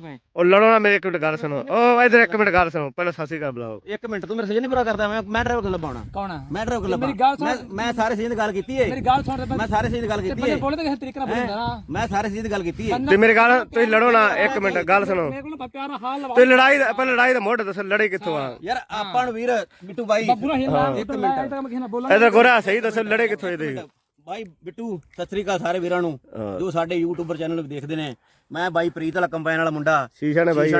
ਮੈਂ ਉਹ ਲੜੋ ਨਾ ਮੇਰੇ ਇੱਕ ਮਿੰਟ ਗੱਲ ਸੁਣੋ। ਉਹ ਇਧਰ ਇੱਕ ਮਿੰਟ ਗੱਲ ਸੁਣੋ। ਪਹਿਲਾਂ ਸਤਿ ਸ਼੍ਰੀ ਅਕਾਲ ਬੁਲਾਓ। ਇੱਕ ਮਿੰਟ ਤੂੰ ਮੇਰੇ ਸਜੇ ਨਹੀਂ ਪੂਰਾ ਕਰਦਾ? ਮੈਂ ਮੈਂ ਡਰਾਈਵਰ ਕੋਲ ਲਬਾਉਣਾ ਕੌਣ ਆ? ਮੈਂ ਡਰਾਈਵਰ ਕੋਲ ਮੇਰੀ ਗੱਲ ਸੁਣ। ਮੈਂ ਮੈਂ ਸਾਰੇ ਸਜੇ ਦੀ ਗੱਲ ਕੀਤੀ ਏ। ਮੇਰੀ ਗੱਲ ਸੁਣ ਮੈਂ ਸਾਰੇ ਸਜੇ ਦੀ ਗੱਲ ਕੀਤੀ ਏ। ਬੋਲੇ ਤਾਂ ਕਿਸੇ ਤਰੀਕੇ ਨਾਲ ਬੋਲਦਾ ਨਾ। ਮੈਂ ਸਾਰੇ ਸਜੇ ਦੀ ਗੱਲ ਕੀਤੀ ਏ। ਤੇ ਮੇਰੇ ਗੱਲ ਤੁਸੀਂ ਲੜੋ ਨਾ। ਇੱਕ ਮਿੰਟ ਗੱਲ ਸੁਣੋ। ਮੇਰੇ ਕੋਲ ਪਿਆਰ ਨਾਲ ਹਾਲ ਲਵਾ ਤੇ ਲੜਾਈ ਦਾ ਪਹਿਲਾਂ ਲੜਾਈ ਦਾ ਮੋਢ ਦੱਸੋ ਲੜੇ ਕਿੱਥੋਂ ਆ? ਯਾਰ ਆਪਾਂ ਨੂੰ ਵੀਰ ਬਿੱਟੂ ਬਾਈ। ਬੱਬੂ ਨਾਲ ਹਿੰਦਾ ਇੱਕ ਮਿੰਟ। ਇਧਰ ਗੋਰਾ ਸਹੀ ਦੱਸੋ ਲੜੇ ਕਿੱਥੋਂ ਇਹਦੇ? ਬਾਈ ਬਿੱਟੂ ਸਤਿ ਸ੍ਰੀ ਅਕਾਲ ਸਾਰੇ ਵੀਰਾਂ ਨੂੰ। ਜੋ ਸਾਡੇ ਯੂਟਿਊਬਰ ਚੈਨਲ ਦੇਖਦੇ ਨੇ। ਮੈਂ ਬਾਈ ਪ੍ਰੀਤ ਵਾਲਾ ਕੰਬਾਈਨ ਵਾਲਾ ਮੁੰਡਾ। ਸ਼ੀਸ਼ਾ ਨੇ ਬਾਈ।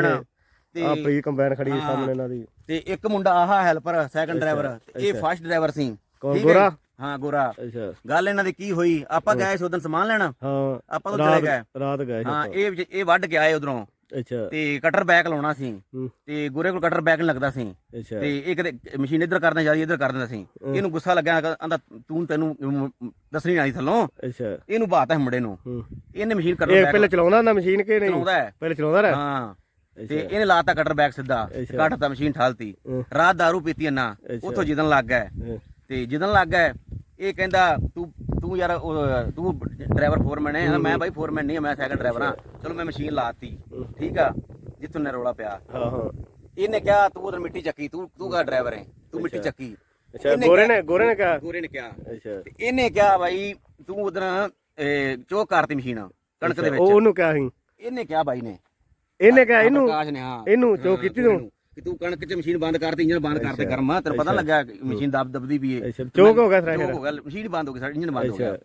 ਤੇ ਆ ਪ੍ਰੀ ਕੰਬਾਈਨ ਖੜੀ ਹੈ ਸਾਹਮਣੇ ਇਹਨਾਂ ਦੀ। ਤੇ ਇੱਕ ਮੁੰਡਾ ਆਹ ਹੈਲਪਰ ਸੈਕੰਡ ਡਰਾਈਵਰ ਇਹ ਫਸਟ ਡਰਾਈਵਰ ਸੀ? ਗੋਰਾ? ਹਾਂ ਗੋਰਾ। ਅੱਛਾ। ਗੱਲ ਇਹਨਾਂ ਦੀ ਕੀ ਹੋਈ? ਆਪਾਂ ਗਏ ਸੀ ਉਦੋਂ ਸਮਾਨ ਲੈਣ। ਹਾਂ। ਆਪਾਂ ਤਾਂ ਚਲੇ ਗਏ। ਰਾਤ ਗਏ ਹਾਂ। ਇਹ ਇਹ ਵੱਢ ਕੇ ਆਏ ਉਧਰੋਂ। ਅੱਛਾ। ਤੇ ਕਟਰ ਬੈਕ ਲਾਉਣਾ ਸੀ। ਹੂੰ, ਤੇ ਗੋਰੇ ਕੋਲ ਕਟਰ ਬੈਕ ਨਹੀਂ ਲੱਗਦਾ ਸੀ। ਅੱਛਾ। ਤੇ ਇਹ ਕਦੇ ਮਸ਼ੀਨ ਇੱਧਰ ਕਰਨਾ ਜਾਂਦੀ ਇੱਧਰ ਕਰ ਦਿੰਦਾ ਸੀ। ਇਹਨੂੰ ਗੁੱਸਾ ਲੱਗਿਆ ਆਂਦਾ ਤੂੰ ਤੈਨੂੰ ਮ- ਦੱਸਣੀ ਨਹੀਂ ਥੱਲੋਂ। ਅੱਛਾ। ਇਹਨੂੰ ਬਾਤ ਹੈ ਮੁੰਡੇ ਨੂੰ। ਹੂੰ। ਇਹਨੇ ਮਸ਼ੀਨ ਕਟਰ ਇਹ ਬੈਕ ਪਹਿਲੇ ਚਲਾਉਂਦਾ ਹੁੰਦਾ ਮਸ਼ੀਨ ਕਿ ਨਹੀਂ? ਚਲਾਉਂਦਾ ਹੈ। ਪਹਿਲੇ ਚਲਾਉਂਦਾ ਰਿਹਾ? ਹਾਂ। ਤੇ ਇਹਨੇ ਲਾਤਾ ਕਟਰ ਬੈਕ ਸਿੱਧਾ। ਅੱਛਾ। ਕੱਟਤਾ ਮਸ਼ੀਨ ਠਾਲਤੀ। ਹੂੰ। ਰਾਤ दारू ਪੀਤੀ ਨਾ ਅੱਛਾ। ਉੱਥੋਂ ਜਿੱਦਣ ਲੱਗ ਹਾਂ, ਤੇ ਜਿੱਦਣ ਲੱਗ ਗਏ ਇਹ ਕਹਿੰਦਾ ਤੂੰ ਤੂੰ ਯਾਰ ਉਹ- ਤੂੰ ਡਰਾਈਵਰ ਫੋਰਮੈਨ ਹੈ ਮੈਂ ਬਾਈ ਫੋਰਮੈਨ ਨਹੀਂ ਹਾਂ, ਮੈਂ ਸੈਕੰਡ ਡਰਾਈਵਰ ਹਾਂ ਚਲੋ ਮੈਂ ਮਸ਼ੀਨ ਲਾਤੀ ਠੀਕ ਆ? ਜਿੱਥੋਂ ਨੇ ਰੋਲਾ ਪਿਆ। ਹਾਂ ਹਾਂ। ਇਹਨੇ ਕਿਹਾ ਤੂੰ ਉਧਰ ਮਿੱਟੀ ਚੱਕੀ ਤੂੰ ਤੂੰ ਕਾ ਡਰਾਈਵਰ ਹੈ ਤੂੰ ਮਿੱਟੀ ਚੱਕੀ। ਅੱਛਾ ਇਹਨੇ ਗੋਰੇ ਨੇ ਗੋਰੇ ਨੇ ਕਿਹਾ? ਗੋਰੇ ਨੇ ਕਿਹਾ। ਅੱਛਾ। ਤੇ ਇਹਨੇ ਕਿਹਾ ਬਾਈ ਤੂੰ ਉਧਰ ਚੋਕ ਕਰਤੀ ਮਸ਼ੀਨ ਕਣਕ ਦੇ ਉਹ ਵਿੱਚ। ਉਹਨੂੰ ਕਿਹਾ ਸੀ। ਇਹਨੇ ਕਿਹਾ ਬਾਈ ਨੇ। ਇਹਨੇ ਕਿਹਾ ਇਹਨੂੰ ਪ੍ਰਕਾਸ਼ ਨੇ ਹਾਂ। ਇਹਨੂੰ ਚੋ ਹਾਂ, ਕੀਤੀ ਤੂੰ। ਕਿ ਤੂੰ ਕਣਕ 'ਚ ਮਸ਼ੀਨ ਬੰਦ ਕਰਤੀ ਇੰਜਨ ਬੰਦ ਕਰਤੇ ਗਰਮਾ ਤੈਨੂੰ ਪਤਾ ਲੱਗਾ ਮਸ਼ੀਨ ਦਬ ਦਬਦੀ ਵੀ ਏ। ਚੋਕ ਹੋ ਗਿਆ ਚੋਕ ਹੋ ਗਿਆ ਮਸ਼ੀਨ ਬੰਦ ਹੋ ਗਈ ਸਾਡੀ ਇੰਜਨ ਬੰਦ ਹੋ। ਗਿਆ।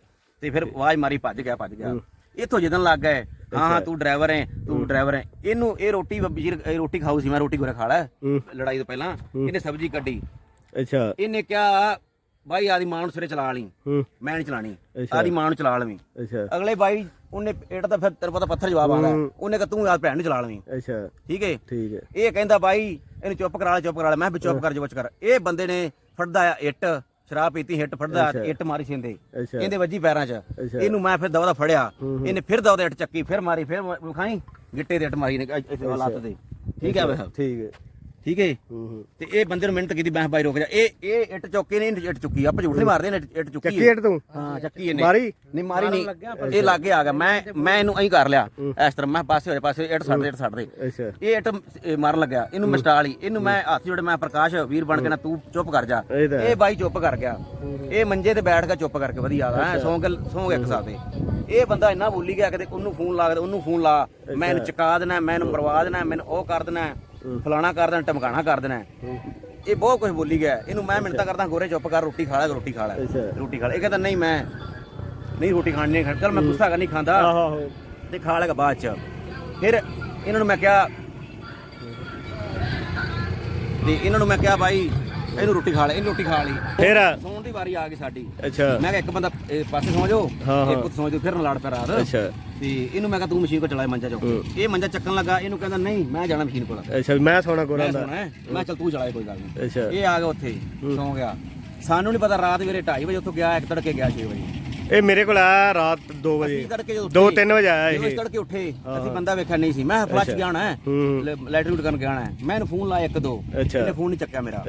ਤੇ ਫਿਰ ਆਵਾਜ਼ ਮਾਰੀ ਭੱਜ ਗਿਆ ਭੱਜ ਗਿਆ। ਇੱਥੋਂ ਜਦੋਂ ਲੱਗ ਗਏ ਹਾਂ ਹਾਂ ਤੂੰ ਡਰਾਈਵਰ ਹੈ ਤੂੰ ਡਰਾਈਵਰ ਹੈ ਇਹਨੂੰ ਇਹ ਰੋਟੀ ਰੋਟੀ ਖਾਊ ਸੀ ਮੈਂ ਰੋਟੀ ਗੋਰੇ ਖਾ ਲੈ ਲੜਾਈ ਤੋਂ ਪਹਿਲਾਂ। ਇਹਨੇ ਸਬਜ਼ੀ ਕੱਢੀ। ਅੱਛਾ। ਇਹਨੇ ਕਿਹਾ ਬਾਈ ਆਦੀ ਮਾਂ ਨੂੰ ਸਿਰੇ ਚਲਾ ਲਈ। ਹੂੰ। ਮੈਂ ਨਹੀਂ ਚਲਾਣੀ। ਆਦੀ ਮਾਂ ਨੂੰ ਚਲਾ ਲਵੀਂ। ਅੱਛਾ। ਅਗਲੇ ਬਾਈ ਉਹਨੇ ਇਹ ਤਾਂ ਫਿਰ ਤੇਰੇ ਪਤਾ ਪੱਥਰ ਜਵਾਬ ਆ ਗਿਆ ਹੂੰ। ਉਹਨੇ ਕਿਹਾ ਤੂੰ ਆਦ ਭੈਣ ਨੂੰ ਚਲਾ ਲਵੀਂ। ਅੱਛਾ। ਠੀਕ ਹੈ ਠੀਕ ਹੈ ਇਹ ਕਹਿੰਦਾ ਬਾਈ ਇਹਨੂੰ ਚੁੱਪ ਕਰਾ ਲੈ ਚੁੱਪ ਕਰਾ ਲੈ। ਮੈਂ ਵੀ ਚੁੱਪ ਕਰ ਜਾ ਕਰ। ਇਹ ਬੰਦੇ ਨੇ ਫੜਦਾ ਆ ਇੱਟ ਸ਼ਰਾਬ ਪੀਤੀ ਹਿੱਟ ਫੜਦਾ। ਇੱਟ ਮਾਰੀ ਸਿੰਦੇ ਅੱਛਾ। ਇਹਦੇ ਵੱਜੀ ਪੈਰਾਂ 'ਚ। ਇਹਨੂੰ ਮੈਂ ਫਿਰ ਦਵਾ ਦਾ ਫੜਿਆ। ਇਹਨੇ ਫਿਰ ਦਵਾ ਇੱਟ ਚੱਕੀ ਫਿਰ ਮਾਰੀ ਫਿਰ ਖਾਈ ਗਿੱਟੇ ਦੇ ਇੱਟ ਮਾਰੀ ਨੇ ਇੱਥੇ ਆਹ ਲੱਤ ਦੇ। ਠੀਕ ਹੈ ਵੇ ਠੀਕ ਹੈ ਠੀਕ ਹੈ ਹੂੰ ਹੂੰ। ਤੇ ਇਹ ਬੰਦੇ ਨੂੰ ਮਿਹਨਤ ਕੀਤੀ ਮੈਂ ਕਿਹਾ ਬਾਈ ਰੁਕ ਜਾ। ਇਹ ਇਹ ਇੱਟ ਚੁੱਕੀ ਨਹੀਂ ਇੱਟ ਚੁੱਕੀ ਆਪਾਂ ਝੂਠ ਨਹੀਂ ਮਾਰਦੇ ਨੇ ਇੱਟ- ਇੱਟ ਚੁੱਕੀ ਚੱਕੀ ਏਟ ਤੂੰ? ਹਾਂ ਚੱਕੀ ਇਹਨੇ। ਮਾਰੀ? ਨਹੀਂ ਮਾਰੀ ਨਹੀਂ। ਇਹ ਲਾਗੇ ਆ ਗਿਆ। ਮੈਂ ਮੈਂ ਇਹਨੂੰ ਐਂ ਕਰ ਲਿਆ ਇਸ ਤਰ੍ਹਾਂ। ਮੈਂ ਪਾਸੇ ਹੋਏ ਪਾਸੇ ਇੱਟ ਛੱਡ ਦੇ ਇੱਟ ਛੱਡ ਦੇ। ਅੱਛਾ। ਇਹ ਇੱਟ ਮਾਰਨ ਲੱਗਿਆ। ਇਹਨੂੰ ਮੈਂ ਸਟਾਲ ਹੀ। ਇਹਨੂੰ ਮੈਂ ਹੱਥ ਜੋੜੇ ਮੈਂ ਪ੍ਰਕਾਸ਼ ਵੀਰ ਬਣ ਕੇ ਨਾ ਤੂੰ ਚੁੱਪ ਕਰ ਜਾ। ਇਹ ਬਾਈ ਚੁੱਪ ਕਰ ਗਿਆ। ਇਹ ਮੰਜੇ ਤੇ ਬੈਠ ਕੇ ਚੁੱਪ ਕਰਕੇ ਵਧੀਆ ਹੈ ਸੌਂ ਕੇ ਸੌਂ ਗਿਆ ਇੱਕ ਸਾਥ। ਤੇ ਇਹ ਬੰਦਾ ਇੰਨਾ ਬੋਲੀ ਗਿਆ ਕਿਤੇ ਉਹਨੂੰ ਫੋਨ ਲਾ ਕੇ ਉਹਨੂੰ ਫੋਨ ਲਾ। ਮੈਂ ਇਹਨੂੰ ਚੁਕਾ ਦੇਣਾ ਮੈਂ ਇਹਨੂੰ ਮਰਵਾ ਦੇਣਾ ਮੈਨੂੰ ਉਹ ਕਰ ਦੇਣਾ। ਫਲਾਣਾ ਕਰ ਦੇਣਾ ਟਮਕਾਣਾ ਕਰ ਦੇਣਾ। ਇਹ ਬਹੁਤ ਕੁਝ ਬੋਲੀ ਗਿਆ। ਇਹਨੂੰ ਮੈਂ ਮਿੰਟਾਂ ਕਰਦਾ ਗੋਰੇ ਚੁੱਪ ਕਰ ਰੋਟੀ ਖਾ ਲੈ ਰੋਟੀ ਖਾ ਲੈ। ਰੋਟੀ ਖਾ ਲੈ। ਇਹ ਕਹਿੰਦਾ ਨਹੀਂ ਮੈਂ ਨਹੀਂ ਰੋਟੀ ਖਾਣੀ ਨਹੀਂ ਖਾਣੀ। ਚਲ ਮੈਂ ਗੁੱਸਾ ਕਰ ਨਹੀਂ ਖਾਂਦਾ। ਤੇ ਖਾ ਲੇਗਾ ਬਾਅਦ ਚ। ਫਿਰ ਇਹਨਾਂ ਨੂੰ ਮੈਂ ਕਿਹਾ ਤੇ ਇਹਨਾਂ ਨੂੰ ਮੈਂ ਕਿਹਾ ਬਾਈ ਇਹਨੂੰ ਰੋਟੀ ਖਾ ਲੈ ਇਹਨੂੰ ਰੋਟੀ ਖਾ ਲਈ। ਫਿਰ? ਸੌਣ ਦੀ ਵਾਰੀ ਆ ਗਈ ਸਾਡੀ। ਅੱਛਾ। ਮੈਂ ਕਿਹਾ ਇੱਕ ਬੰਦਾ ਇਹ ਪਾਸੇ ਸੌਂ ਜਾਓ। ਇੱਕ ਉੱਥੇ ਸੌਂ ਜਾਓ ਫਿਰ ਨਾ ਲੜ ਪਿਆ ਰਾਤ। ਅੱਛਾ। ਤੇ ਇਹਨੂੰ ਮੈਂ ਕਿਹਾ ਤੂੰ ਮਸ਼ੀਨ ਕੋ ਚਲਾਏ ਮੰਜਾ ਚੋ। ਇਹ ਮੰਜਾ ਚੱਕਣ ਲੱਗਾ ਇਹਨੂੰ ਕਹਿੰਦਾ ਨਹੀਂ ਮੈਂ ਜਾਣਾ ਮਸ਼ੀਨ ਕੋਲ। ਅੱਛਾ ਮੈਂ ਸੋਣਾ ਮੈਂ ਦਾ। ਮੈਂ ਚੱਲ ਤੂੰ ਚਲਾਏ ਕੋਈ ਗੱਲ ਨਹੀਂ। ਅੱਛਾ। ਇਹ ਆ ਗਿਆ ਉੱਥੇ ਸੌਂ ਗਿਆ। ਸਾਨੂੰ ਨਹੀਂ ਪਤਾ ਰਾਤ ਵੇਰੇ 2:30 ਵਜੇ ਉੱਥੋਂ ਗਿਆ ਇੱਕ ਤੜਕੇ ਗਿਆ 6 ਵਜੇ। ਇਹ ਮੇਰੇ ਕੋਲ ਆਇਆ ਰਾਤ 2 ਵਜੇ। ਅਸੀਂ ਤੜਕੇ ਜਦੋਂ 2 ਉੱਠੇ, 3 ਵਜੇ ਆਇਆ ਜਦੋਂ ਇਹ। ਤੜਕੇ ਉੱਠੇ ਅਸੀਂ ਬੰਦਾ ਵੇਖਿਆ ਨਹੀਂ ਸੀ। ਮੈਂ ਫਲਸ਼ ਗਿਆ ਹੋਣਾ ਹੈ। ਲੈਟਰ ਰੂਟ ਕਰਨ ਗਿਆ ਹੋਣਾ ਹੈ। ਮੈਂ ਇਹਨੂੰ ਫੋਨ ਲਾਇਆ ਇੱਕ ਦੋ। ਇਹਨੇ ਫੋਨ ਨਹੀਂ ਚੱਕਿਆ ਮੇਰਾ।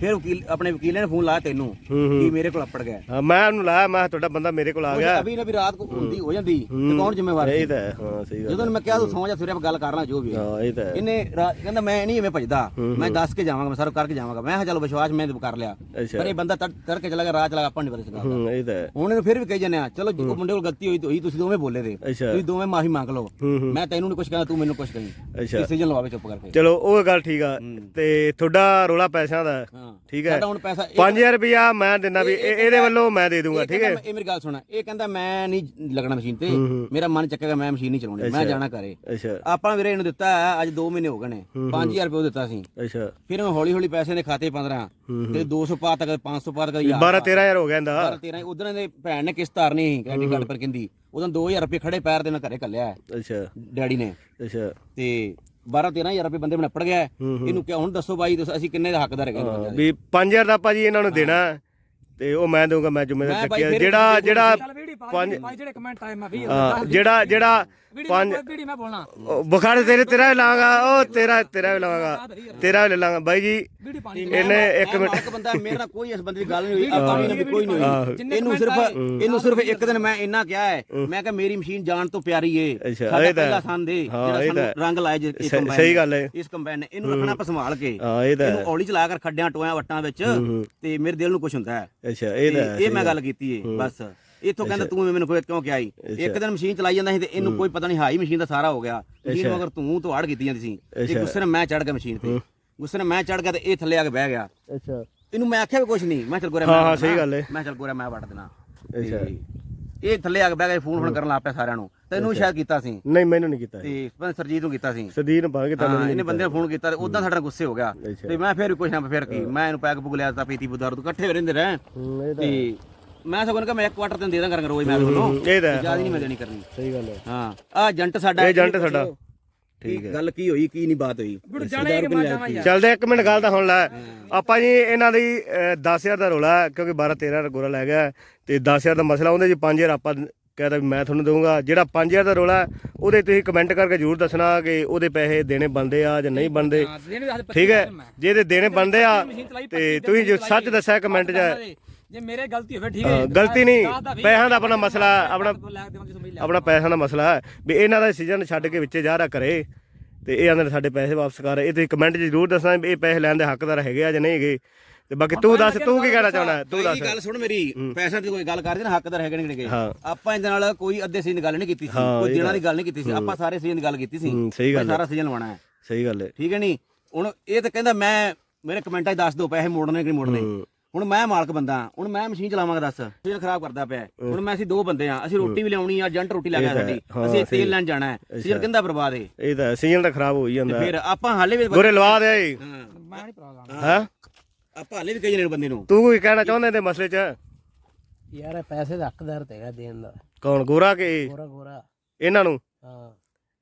ਫਿਰ ਵਕੀਲ ਆਪਣੇ ਵਕੀਲ ਨੇ ਫੋਨ ਲਾਇਆ ਤੈਨੂੰ ਹੂੰ ਕਿ ਮੇਰੇ ਕੋਲ ਅੱਪੜ ਗਿਆ। ਹਾਂ, ਮੈਂ ਉਹਨੂੰ ਲਾਇਆ ਮੈਂ ਕਿਹਾ ਤੁਹਾਡਾ ਬੰਦਾ ਮੇਰੇ ਕੋਲ ਆ ਗਿਆ। ਅਭੀ ਨੇ ਵੀ ਰਾਤ ਕੋ ਹੁੰਦੀ ਹੋ। ਜਾਂਦੀ ਤੇ ਕੌਣ ਜ਼ਿੰਮੇਵਾਰ ਇਹ ਸੀ? ਤਾਂ ਹੈ, ਹਾਂ ਸਹੀ ਗੱਲ ਜਦੋਂ ਮੈਂ ਕਿਹਾ ਤੂੰ ਸੌਂ ਜਾ ਸਵੇਰੇ ਆਪਾਂ ਗੱਲ ਕਰ ਲਾਂ ਜੋ ਵੀ ਹੈ। ਹਾਂ ਇਹ ਤਾਂ ਹੈ। ਇਹਨੇ ਰਾ- ਕਹਿੰਦਾ ਮੈਂ ਨਹੀਂ ਐਵੇਂ ਭਜਦਾ। ਮੈਂ ਦੱਸ ਕੇ ਜਾਵਾਂਗਾ ਮੈਂ ਸਰਵ ਕਰਕੇ ਜਾਵਾਂਗਾ। ਮੈਂ ਕਿਹਾ ਚਲੋ ਵਿਸ਼ਵਾਸ ਮੈਂ ਕਰ ਲਿਆ। ਅੱਛਾ। ਪਰ ਇਹ ਬੰਦਾ ਤੜ ਤੜਕੇ ਚਲਾ ਗਿਆ ਰਾਤ ਚਲਾ ਗਿਆ ਆਪਾਂ ਨਹੀਂ ਪਤਾ ਸੀਗਾ ਹੂੰ ਇਹ ਤਾਂ ਹੈ। ਹੁਣ ਇਹਨੂੰ ਫਿਰ ਵੀ ਕਹੀ ਜਾਂਦੇ ਆ ਚਲੋ ਜੀ ਉਹ ਮੁੰਡੇ ਕੋਲ ਗਲਤੀ ਹੋਈ ਤਾਂ ਹੋਈ ਤੁਸੀਂ ਦੋਵੇਂ ਬੋਲੇ ਦੇ ਅੱਛਾ। ਤੁਸੀਂ ਦੋਵੇਂ ਮਾਫੀ ਮੰਗ ਲਓ। ਹੂੰ ਮੈਂ ਤੈਨੂੰ ਨਹੀਂ ਕੁਝ ਕਹਿੰਦਾ ਤੂੰ ਮੈਨੂੰ ਕੁਝ ਕਹੀਂ ਅੱਛਾ। ਡਿਸੀਜਨ ਲਵਾਵੇ ਚੁੱਪ ਕਰਕੇ। ਚਲੋ ਉਹ ਗੱਲ ਠੀਕ ਆ। ਤੇ ਤੁਹਾਡਾ ਰੋਲਾ ਪੈਸਿਆਂ ਦਾ ਹੈ। ਹਾਂ। ਠੀਕ ਹੈ। ਸਾਡਾ ਹੁਣ ਪੈਸਾ ਇਹ- 5000 ਰੁਪਿਆ ਮੈਂ ਦਿੰਦਾ ਵੀ ਇਹ- ਇਹਦੇ ਵੱਲੋਂ ਮੈਂ ਦੇ ਦੂੰਗਾ ਇਹ ਠੀਕ ਹੈ। ਕਹਿੰਦਾ- ਇਹ ਮੇਰੀ ਗੱਲ ਸੁਣ ਇਹ ਕਹਿੰਦਾ ਮੈਂ ਨਹੀਂ ਲੱਗਣਾ ਮਸ਼ੀਨ ਤੇ। ਮੇਰਾ ਮਨ ਚੱਕੇਗਾ ਮੈਂ ਮਸ਼ੀਨ ਨਹੀਂ ਚਲਾਉਣੀ ਮੈਂ ਜਾਣਾ ਕਰੇ ਅੱਛਾ। ਆਪਾਂ ਵੀਰੇ ਇਹਨੂੰ ਦਿੱਤਾ ਹੈ, ਅੱਜ 2 ਮਹੀਨੇ ਹੋ ਗਏ ਨੇ। 5000 ਰੁਪਏ ਉਹ ਦਿੱਤਾ ਸੀ। ਅੱਛਾ। ਫਿਰ ਮੈਂ ਹੌਲੀ ਹੌਲੀ ਪੈਸੇ ਦੇ ਖਾਤੇ 15 ਤੇ 200 ਪਾ ਤੱਕ 500 ਪਾ ਤੱਕ 1000 12 13000 ਹੋ ਗਿਆ ਇਹਦਾ। 13 ਉਧਰ ਦੇ ਭੈਣ ਨੇ ਕਿਸ਼ਤ ਤਾਰਨੀ ਸੀ ਕ੍ਰੈਡਿਟ ਕਾਰਡ ਪਰ ਕਿੰਦੀ ਉਦੋਂ 2000 ਰੁਪਏ ਖੜੇ ਪੈਰ ਦੇ ਨਾਲ ਘਰੇ ਕੱਲਿਆ ਅੱਛਾ। ਡੈਡੀ ਨੇ। ਅੱਛਾ। ਤੇ 12 13000 ਰੁਪਏ ਬੰਦੇ ਬਣ ਪੜ ਗਿਆ ਹੈ। ਇਹਨੂੰ ਕਿਹਾ ਹੁਣ ਦੱਸੋ ਬਾਈ ਤੁਸੀਂ ਅਸੀਂ ਕਿੰਨੇ ਦਾ ਹੱਕਦਾਰ ਹੈਗੇ ਇਹਨਾਂ ਵੀ 5000 ਦਾ ਭਾਜੀ ਇਹਨਾਂ ਨੂੰ ਦੇਣਾ ਹੈ, ਤੇ ਉਹ ਮੈਂ ਦਊਂਗਾ ਮੈਂ ਜ਼ਿੰਮੇਵਾਰ ਮੈਂ ਬਾਈ ਚੱਕਿਆ ਫਿਰ ਜਿਹੜਾ ਜਿਹੜਾ ਵੀਡੀਓ ਪੰਜ ਭਾਈ ਜਿਹੜੇ ਕਮੈਂਟ ਆਏ ਮੈਂ ਵੀ ਹਾਂ, ਜਿਹੜਾ ਜਿਹੜਾ ਪੰਜ ਵੀਡੀਓ ਮੈਂ ਬੋਲਣਾ। ਉਹ ਬੁਖਾਰ ਤੇਰੇ ਤੇਰਾ ਵੀ ਲਾਵਾਂਗਾ ਉਹ ਤੇਰਾ ਤੇਰਾ ਵੀ ਲਾਵਾਂਗਾ। ਤੇਰਾ ਵੀ ਲੈ ਲਾਂਗਾ ਬਾਈ ਜੀ ਵੀਡੀਓ ਪਾਣੀ ਇਹਨੇ ਇੱਕ ਮੈਂ ਮਿੰਟ ਮਾਲਕ ਬੰਦਾ ਮੇਰੇ ਨਾਲ ਕੋਈ ਇਸ ਬੰਦੇ ਦੀ ਗੱਲ ਨਹੀਂ ਹੋਈ ਆਪਾਂ ਵੀ ਨਾ ਕੋਈ ਨਹੀਂ ਆਹੋ। ਹੋਈ। ਇਹਨੂੰ ਸਿਰਫ ਇਹਨੂੰ ਸਿਰਫ ਇੱਕ ਦਿਨ ਮੈਂ ਇੰਨਾ ਕਿਹਾ ਹੈ ਮੈਂ ਕਿਹਾ ਮੇਰੀ ਮਸ਼ੀਨ ਜਾਣ ਤੋਂ ਪਿਆਰੀ ਏ। ਅੱਛਾ, ਸਾਡਾ ਇਹ ਤਾਂ- ਪਹਿਲਾ ਸੰਦ ਏ ਹਾਂ, ਜਿਹੜਾ ਇਹ ਸਾਨੂੰ ਤਾਂ- ਰੰਗ ਲਾਏ ਜਿਸ ਇਸ ਸਹੀ- ਕੰਬਾਈਨ ਸਹੀ ਨੇ। ਗੱਲ ਹੈ। ਇਸ ਕੰਬਾਈਨ ਨੇ। ਇਹਨੂੰ ਰੱਖਣਾ ਆਪਾਂ ਸੰਭਾਲ ਕੇ। ਹਾਂ ਇਹ ਤਾਂ ਇਹਨੂੰ ਔਲੀ ਚਲਾ ਕਰ ਖੱਡਿਆਂ ਟੋਇਆਂ ਵੱਟਾਂ ਵਿੱਚ ਤੇ ਮੇਰੇ ਦਿਲ ਨੂੰ ਕੁਝ ਹੁੰਦਾ ਹੈ। ਅੱਛਾ ਇਹ ਤਾਂ ਤੇ ਇਹ ਮੈਂ ਗੱਲ। ਕੀਤੀ ਏ ਬਸ। ਇੱਥੋਂ ਕਹਿੰਦਾ ਤੂੰ ਮੈਨੂੰ ਕੋਈ ਕਿਉਂ ਕਿਹਾ ਈ ਇੱਕ ਦਿਨ ਮਸ਼ੀਨ ਚਲਾਈ ਜਾਂਦਾ ਸੀ ਤੇ ਇਹਨੂੰ ਕੋਈ ਪਤਾ ਨਹੀਂ ਹਾਈ ਮਸ਼ੀਨ ਦਾ ਸਾਰਾ ਹੋ ਗਿਆ। ਮਸ਼ੀਨ ਮਗਰ ਤੂੰ ਤੋਂ ਕੀਤੀ ਜਾਂਦੀ ਸੀ। ਤੇ। ਗੁੱਸੇ ਨਾਲ ਮੈਂ ਚੜ ਗਿਆ ਮਸ਼ੀਨ ਤੇ। ਗੁੱਸੇ ਨਾਲ ਮੈਂ ਚੜ ਗਿਆ ਤੇ ਇਹ ਥੱਲੇ ਆ ਕੇ ਬਹਿ ਗਿਆ। ਅੱਛਾ। ਇਹਨੂੰ ਮੈਂ ਆਖਿਆ ਵੀ ਕੁਝ ਨਹੀਂ। ਮੈਂ ਚਲ ਗੋਰਿਆ ਹਾਂ, ਮੈਂ ਹਾਂ, ਸਹੀ। ਗੱਲ ਏ। ਮੈਂ ਚਲ ਗੋਰਿਆ ਮੈਂ ਵੱਢ ਦੇਣਾ। ਅੱਛਾ। ਇਹ ਥੱਲੇ ਆ ਕੇ ਬਹਿ ਗਿਆ ਫੋਨ ਫੋਨ ਕਰਨ ਲੱਗ ਪਿਆ ਸਾਰਿਆਂ ਨੂੰ। ਤੈਨੂੰ ਸ਼ਾਇਦ ਕੀਤਾ ਸੀ। ਨਹੀਂ ਮੈਨੂੰ ਨਹੀਂ ਕੀਤਾ ਤੇ ਨੀ ਸਰਜੀਤ ਨੂੰ ਕੀਤਾ ਸੀ। ਸਦੀਰ ਨੂੰ ਕੇ ਤਾਂ ਹਾਂ ਇਹਨੇ ਬੰਦੇ ਨੇ ਫੋਨ ਕੀਤਾ ਤੇ ਉਦਾਂ ਸਾਡਾ ਗੁੱਸੇ ਹੋ ਗਿਆ। ਤੇ ਮੈਂ ਫਿਰ ਕੁਛ ਨਾ ਫਿਰ ਕੀ? ਮੈਂ ਇਹਨੂੰ ਪੈਗ ਪੁਗ ਲਿਆ ਤਾਂ ਪੀਤੀ ਬੁਦਾਰ ਤੋਂ ਇਕੱਠੇ ਰਹਿੰਦੇ ਰਹੇ ਹੂੰ, ਤੇ ਮੈਂ ਸਗੋਂ ਕਿ ਮੈਂ ਇੱਕ ਕੁਆਟਰ ਤੈਨੂੰ ਦੇ ਦਾਂ ਕਰਾਂਗਾ ਰੋਜ਼ ਮੈਂ ਤੁਹਾਨੂੰ। ਇਹ ਤਾਂ। ਜ਼ਿਆਦਾ ਨਹੀਂ ਮੈਂ ਦੇਣੀ ਕਰਨੀ। ਸਹੀ ਗੱਲ ਹੈ। ਹਾਂ ਆ ਏਜੰਟ ਸਾਡਾ ਇਹ ਏਜੰਟ ਸਾਡਾ। ਠੀਕ ਹੈ। ਗੱਲ ਕੀ ਹੋਈ ਕੀ ਨਹੀਂ ਬਾਤ ਹੋਈ? ਚੱਲਦੇ ਇੱਕ ਮਿੰਟ ਗੱਲ ਤਾਂ ਹੁਣ ਲੈ। ਆਪਾਂ ਜੀ ਇਹਨਾਂ ਦੀ 10000 ਦਾ ਰੋਲਾ ਕਿਉਂਕਿ 12 13 ਦਾ ਗੋਰਾ ਲੈ ਗਿਆ ਤੇ 10000 ਦਾ ਮਸਲਾ ਉਹਦੇ ਚ 5000 ਆਪਾਂ ਕਹਿੰਦਾ ਮੈਂ ਤੁਹਾਨੂੰ ਦਊਂਗਾ। ਜਿਹੜਾ 5000 ਦਾ ਰੋਲਾ ਹੈ, ਉਹਦੇ ਤੁਸੀਂ ਕਮੈਂਟ ਕਰਕੇ ਜ਼ਰੂਰ ਦੱਸਣਾ ਕਿ ਉਹਦੇ ਪੈਸੇ ਦੇਣੇ ਬਣਦੇ ਆ ਜਾਂ ਨਹੀਂ ਬਣਦੇ। ਠੀਕ ਹੈ। ਜੇ ਦੇਣੇ ਬਣਦੇ ਆ ਤੇ ਤੁਸੀਂ ਜੋ ਸੱਚ ਦੱਸਿਆ ਕਮੈਂਟ 'ਚ ਜੇ ਮੇਰੇ ਗਲਤੀ ਹੋਵੇ ਠੀਕ ਹਾਂ, ਗਲਤੀ ਨਹੀਂ ਪੈਸਿਆਂ ਦਾ ਆਪਣਾ ਮਸਲਾ ਆਪਣਾ ਆਪਣਾ ਪੈਸਿਆਂ ਦਾ ਮਸਲਾ ਹੈ ਵੀ ਇਹਨਾਂ ਦਾ ਸੀਜ਼ਨ ਛੱਡ ਕੇ ਵਿੱਚੇ ਜਾ ਰਿਹਾ ਕਰੇ ਤੇ ਇਹ ਆਂਦੇ ਨੇ ਸਾਡੇ ਪੈਸੇ ਵਾਪਸ ਕਰ ਇਹ ਤੁਸੀਂ ਕਮੈਂਟ 'ਚ ਜ਼ਰੂਰ ਦੱਸਣਾ ਵੀ ਇਹ ਪੈਸੇ ਲੈਣ ਦੇ ਹੱਕਦਾਰ ਹੈਗੇ ਆ ਜਾਂ ਨਹੀਂ ਹੈਗੇ। ਤੇ ਬਾਕੀ ਤੂੰ ਦੱਸ ਤੂੰ ਕੀ ਕਹਿਣਾ ਚਾਹਣਾ ਤੂੰ ਦੱਸ। ਇਹ ਗੱਲ ਸੁਣ ਮੇਰੀ ਪੈਸਿਆਂ ਦੀ ਕੋਈ ਗੱਲ ਕਰਦੇ ਨਾ ਹੱਕਦਾਰ ਹੈਗੇ ਨਹੀਂ ਹੈਗੇ। ਆਪਾਂ ਇਹਦੇ ਨਾਲ ਕੋਈ ਅੱਧੇ ਸੀਜ਼ਨ ਦੀ ਗੱਲ ਨਹੀਂ ਕੀਤੀ ਸੀ ਕੋਈ ਦਿਨਾਂ ਦੀ ਗੱਲ ਨਹੀਂ ਕੀਤੀ ਸੀ ਆਪਾਂ ਸਾਰੇ ਸੀਜ਼ਨ ਦੀ ਗੱਲ ਕੀਤੀ ਸੀ ਸਹੀ ਗੱਲ ਸਾਰਾ ਸੀਜ਼ਨ ਲਵਾਉਣਾ ਹੈ। ਸਹੀ ਗੱਲ ਹੈ। ਠੀਕ ਹੈ ਨਹੀਂ ਹੁਣ ਇਹ ਤਾਂ ਕਹਿੰਦਾ ਮੈਂ ਮੇਰੇ ਕਮੈਂਟਾਂ 'ਚ ਦੱਸ ਦਿਓ ਪੈਸੇ ਮੋੜਨੇ ਕਿ ਨਹੀਂ ਮੋੜਨੇ। ਹੁਣ ਮੈਂ ਮਾਲਕ ਬੰਦਾ ਹੁਣ ਮੈਂ ਮਸ਼ੀਨ ਚਲਾਵਾਂਗਾ ਦੱਸ। ਸੀਜ਼ਨ ਖਰਾਬ ਕਰਦਾ ਪਿਆ। ਹੁਣ ਮੈਂ ਅਸੀਂ ਦੋ ਬੰਦੇ ਆ ਅਸੀਂ ਰੋਟੀ ਵੀ ਲਿਆਉਣੀ ਆ ਏਜੰਟ ਰੋਟੀ ਲੈ ਗਿਆ ਸਾਡੀ। ਅਸੀਂ ਤੇਲ ਲੈਣ ਜਾਣਾ ਹੈ। ਸੀਜ਼ਨ ਕਹਿੰਦਾ ਬਰਬਾਦ ਹੈ ਇਹ ਤਾਂ ਸੀਜ਼ਨ ਤਾਂ ਖਰਾਬ ਹੋ ਹੀ ਜਾਂਦਾ ਫਿਰ ਆਪਾਂ ਹਾਲੇ ਵੀ ਗੋਰੇ ਲਵਾ ਦੇ ਏ ਹਾਂ, ਮੈਂ ਨਹੀਂ ਭਰਾ ਹਾਂ? ਆਪਾਂ ਹਾਲੇ ਵੀ ਕਹੀ ਜਣੇ ਬੰਦੇ ਨੂੰ। ਤੂੰ ਕੋਈ ਕਹਿਣਾ ਚਾਹੁੰਦਾ ਇਹਦੇ ਮਸਲੇ 'ਚ? ਯਾਰ ਇਹ ਪੈਸੇ ਦਾ ਹੱਕਦਾਰ ਤੇਗਾ ਦੇਣ ਦਾ। ਕੌਣ ਗੋਰਾ ਕਿ? ਗੋਰਾ ਗੋਰਾ। ਇਹਨਾਂ ਨੂੰ? ਹਾਂ।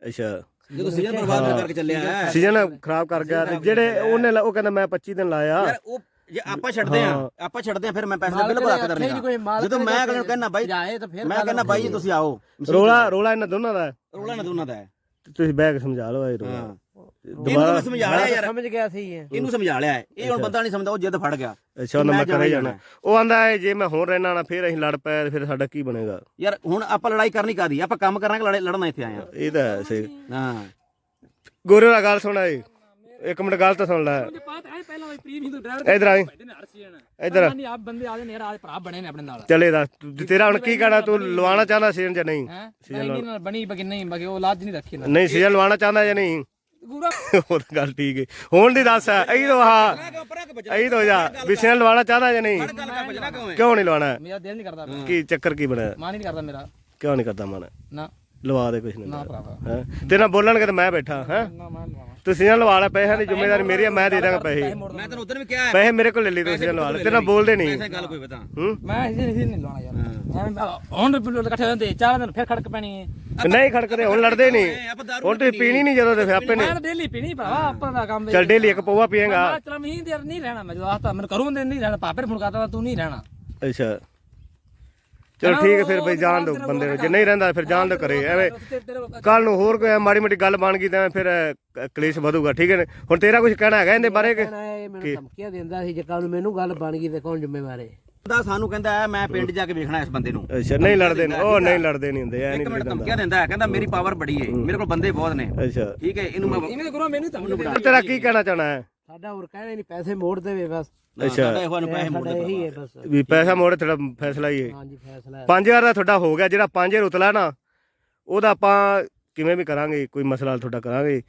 ਅੱਛਾ। ਜਦੋਂ ਸੀਜ਼ਨ ਬਰਬਾਦ ਕਰਕੇ ਚੱਲਿਆ ਸੀਜ਼ਨ ਖਰਾਬ ਕਰ ਗਿਆ ਤੇ ਜਿਹੜੇ ਉਹਨੇ ਉਹ ਕਹਿੰਦਾ ਮੈਂ 25 ਦਿਨ ਲਾਇਆ। ਯਾਰ ਉਹ ਜੇ ਆਪਾਂ ਛੱਡਦੇ ਆ ਆਪਾਂ ਛੱਡਦੇ ਆ ਫਿਰ ਮੈਂ ਪੈਸੇ ਬਿਲਕੁਲ ਨਹੀਂ ਮਾਲਕ ਜਦੋਂ ਮੈਂ ਅਗਲੇ ਨੂੰ ਕਹਿੰਦਾ ਬਾਈ ਜਾਏ ਤਾਂ ਫਿਰ ਮੈਂ ਕਹਿੰਦਾ ਬਾਈ ਜੀ ਤੁਸੀਂ ਆਓ ਰੋਲਾ ਰੋਲਾ ਇਹਨਾਂ ਦੋਨਾਂ ਦਾ ਹੈ। ਰੋਲਾ ਨਾ ਦੋਨਾਂ ਦਾ ਤੁਸੀਂ ਕੇ ਸਮਝਾ ਲਓ ਇਹ ਰੋਲਾ। ਇਹਨੂੰ ਮੈਂ ਸਮਝਾ ਲਿਆ ਯਾਰ। ਸਮਝ ਗਿਆ ਸੀ ਇਹ। ਇਹਨੂੰ ਸਮਝਾ ਲਿਆ। ਇਹ ਹੁਣ ਬੰਦਾ ਨਹੀਂ ਸਮਝਦਾ ਉਹ ਜਿੱਦ ਫੜ ਗਿਆ। ਅੱਛਾ ਉਹਨਾਂ ਮੈਂ ਕਰੇ ਜਾਣਾ ਉਹ ਆਂਦਾ ਹੈ ਜੇ ਮੈਂ ਹੁਣ ਰਹਿਣਾ ਨਾ ਫਿਰ ਅਸੀਂ ਲੜ ਪਏ ਫਿਰ ਸਾਡਾ ਕੀ ਬਣੇਗਾ? ਯਾਰ ਹੁਣ ਆਪਾਂ ਲੜਾਈ ਕਰਨੀ ਕਾਦੀ ਆਪਾਂ ਕੰਮ ਕਰਾਂਗੇ ਲੜੇ ਲੜਨਾ ਇੱਥੇ ਆਏ ਆ ਇਹ ਤਾਂ ਸਹੀ। ਹਾਂ। ਗੋਰੇ ਦਾ ਗੱਲ ਸੁਣਾ ਏ ਇੱਕ ਮਿੰਟ ਗੱਲ ਤਾਂ ਸੁਣ ਲੈ। ਬਣੇ ਨੇ ਆਪਣੇ ਨਾਲ। ਚੱਲੇ ਦੱਸ ਤੂੰ- ਤੇਰਾ ਹੁਣ ਕੀ ਕਹਿਣਾ ਤੂੰ ਲਵਾਉਣਾ ਚਾਹੁੰਦਾ ਸੀਜ਼ਨ ਜਾਂ ਨਹੀਂ? ਹੈ? ਨਹੀਂ ਨਾਲ ਬਣੀ ਬਗੀ ਨਹੀਂ ਬਗੀ ਉਹ ਲਾਜ ਨਹੀਂ ਰੱਖੀ ਨਾ। ਨਹੀਂ ਸੀਜ਼ਨ ਲਵਾਉਣਾ ਚਾਹੁੰਦਾ ਜਾਂ ਨਹੀਂ? ਉਹ ਤਾਂ ਗੱਲ ਠੀਕ ਹੈ ਹੁਣ ਦੀ ਦੱਸ ਐਂ ਤੋਂ ਹਾਂ ਐਂ ਤੋਂ ਜਾ ਵੀ ਸੀਜ਼ਨ ਲਵਾਉਣਾ ਚਾਹੁੰਦਾ ਜਾਂ ਨਹੀਂ? ਕਿਉਂ ਨਹੀਂ ਲਵਾਉਣਾ? ਮੇਰਾ ਦਿਲ ਨਹੀਂ ਕਰਦਾ ਕੀ ਚੱਕਰ ਕੀ ਬਣਿਆ? ਹੀ ਨਹੀਂ ਕਰਦਾ ਮੇਰਾ। ਕਿਉਂ ਨਹੀਂ ਕਰਦਾ ਮਨ? ਨਾ। ਲਵਾ ਦੇ ਕੁਛ ਨਹੀਂ ਭਰਾਵਾ। ਹੈ? ਤੇ ਨਾ ਬੋਲਣਗੇ ਤੇ ਮੈਂ ਬੈਠਾ ਹੈ? ਤੁਸੀਂ ਨਾ ਲਵਾ ਲੈ ਪੈਸਿਆਂ ਦੀ ਜ਼ਿੰਮੇਵਾਰੀ ਮੇਰੀ ਹੈ ਮੈਂ ਦੇ ਦਾਂਗਾ ਪੈਸੇ। ਮੈਂ ਤੈਨੂੰ ਉਦੋਂ ਵੀ ਕਿਹਾ ਹੈ। ਪੈਸੇ ਮੇਰੇ ਕੋਲ ਲੈ ਲਈ ਤੁਸੀਂ ਲਵਾ ਲੈ ਤੇ ਨਾ ਬੋਲਦੇ ਨਹੀਂ। ਐਸਾ ਗੱਲ ਕੋਈ ਪਤਾ। ਹੂੰ? ਮੈਂ ਇਸੇ ਨਹੀਂ ਨਹੀਂ ਲਾਉਣਾ ਯਾਰ। ਐਵੇਂ ਹੁਣ ਬਿਲਕੁਲ ਇਕੱਠੇ ਹੁੰਦੇ ਚਾਰ ਦਿਨ ਫਿਰ ਖੜਕ ਪੈਣੀ ਹੈ। ਨਹੀਂ ਖੜਕਦੇ ਹੁਣ ਲੜਦੇ ਨਹੀਂ। ਹੁਣ ਤੁਸੀਂ ਪੀਣੀ ਨਹੀਂ ਜਦੋਂ ਤੇ ਫਿਰ ਆਪੇ ਨੇ ਮੈਂ ਡੇਲੀ ਪੀਣੀ ਭਰਾਵਾ ਆਪਾਂ ਦਾ ਕੰਮ ਚੱਲ ਡੇਲੀ ਇੱਕ ਪਊਆ ਪੀਏਗਾ। ਮੈਂ ਚਲਾ ਮਹੀਨ ਦੇਰ ਨਹੀਂ ਰਹਿਣਾ ਮੈਂ ਜਦੋਂ ਆਖਤਾ ਮੈਨੂੰ ਕਰੂੰ ਦੇ ਨਹੀਂ ਰਹਿਣਾ ਪਾਪੇ ਨੇ ਫੋਨ ਤੂੰ ਨਹੀਂ ਰਹਿਣਾ। ਅੱਛਾ। ਚਲੋ ਠੀਕ ਹੈ ਫਿਰ ਬਈ ਜਾਣ ਦੋ ਬੰਦੇ ਨੂੰ। ਜੇ ਨਹੀਂ ਰਹਿੰਦਾ ਫਿਰ ਜਾਣ ਦੋ ਕਰੇ ਐਵੇਂ ਕੱਲ ਨੂੰ ਹੋਰ ਕੋਈ ਮਾੜੀ ਮੋਟੀ ਗੱਲ ਬਣ ਗਈ ਤਾਂ ਐਵੇਂ ਫਿਰ ਅਹ, ਕਲੇਸ਼ ਵਧੂਗਾ ਠੀਕ ਹੈ ਨਾ? ਹੁਣ ਤੇਰਾ ਕੁਝ ਕਹਿਣਾ ਹੈਗਾ ਇਹਦੇ ਬਾਰੇ ਕਿ ਕਹਿਣਾ ਇਹ ਮੈਨੂੰ ਧਮਕੀਆਂ ਦਿੰਦਾ ਸੀ ਜੇ ਕੱਲ ਨੂੰ ਮੈਨੂੰ ਗੱਲ ਬਣ ਗਈ ਤੇ ਕੌਣ ਜ਼ਿੰਮੇਵਾਰ ਹੈ? ਬੰਦਾ ਸਾਨੂੰ ਕਹਿੰਦਾ ਹੈ ਮੈਂ ਪਿੰਡ ਜਾ ਕੇ ਵੇਖਣਾ ਇਸ ਬੰਦੇ ਨੂੰ। ਅੱਛਾ ਨਹੀਂ ਲੜਦੇ ਨੇ। ਉਹ ਨਹੀਂ ਲੜਦੇ ਨਹੀਂ ਹੁੰਦੇ ਐ ਇੱਕ ਨਹੀਂ ਮਿੰਟ ਧਮਕੀਆਂ ਦਿੰਦਾ ਹੈ ਕਹਿੰਦਾ ਮੇਰੀ ਪਾਵਰ ਬੜੀ ਹੈ ਮੇਰੇ ਕੋਲ ਬੰਦੇ ਬਹੁਤ ਨੇ। ਅੱਛਾ। ਠੀਕ ਹੈ ਇਹਨੂੰ ਮੈਂ ਇਹਨੇ ਕਰੋ ਮੈਨੂੰ ਤਾਂ ਤੇਰਾ ਕੀ ਕਹਿਣਾ ਚਾਹਣਾ ਹੈ? ਸਾਡਾ ਹੋਰ ਕਹਿਣਾ ਨਹੀਂ ਪੈਸੇ ਮੋੜ ਦੇਵੇ ਬਸ। ਅੱਛਾ। ਸਾਡਾ ਇਹੋ ਨੂੰ ਪੈਸੇ ਸਾਡਾ ਇਹੀ ਹੈ ਬਸ। ਵੀ ਪੈਸਾ ਮੋੜੇ ਤੁਹਾਡਾ ਫੈਸਲਾ ਹੀ ਹੈ ਹਾਂਜੀ ਫੈਸਲਾ ਹੈ। 5000 ਦਾ ਤੁਹਾਡਾ ਹੋ ਗਿਆ ਜਿਹੜਾ 5000 ਉਤਲਾ ਨਾ ਉਹਦਾ ਆਪਾਂ ਕਿਵੇਂ ਵੀ ਕਰਾਂਗੇ ਕੋਈ ਮਸਲਾ ਤੁਹਾਡਾ ਕਰਾਂਗੇ।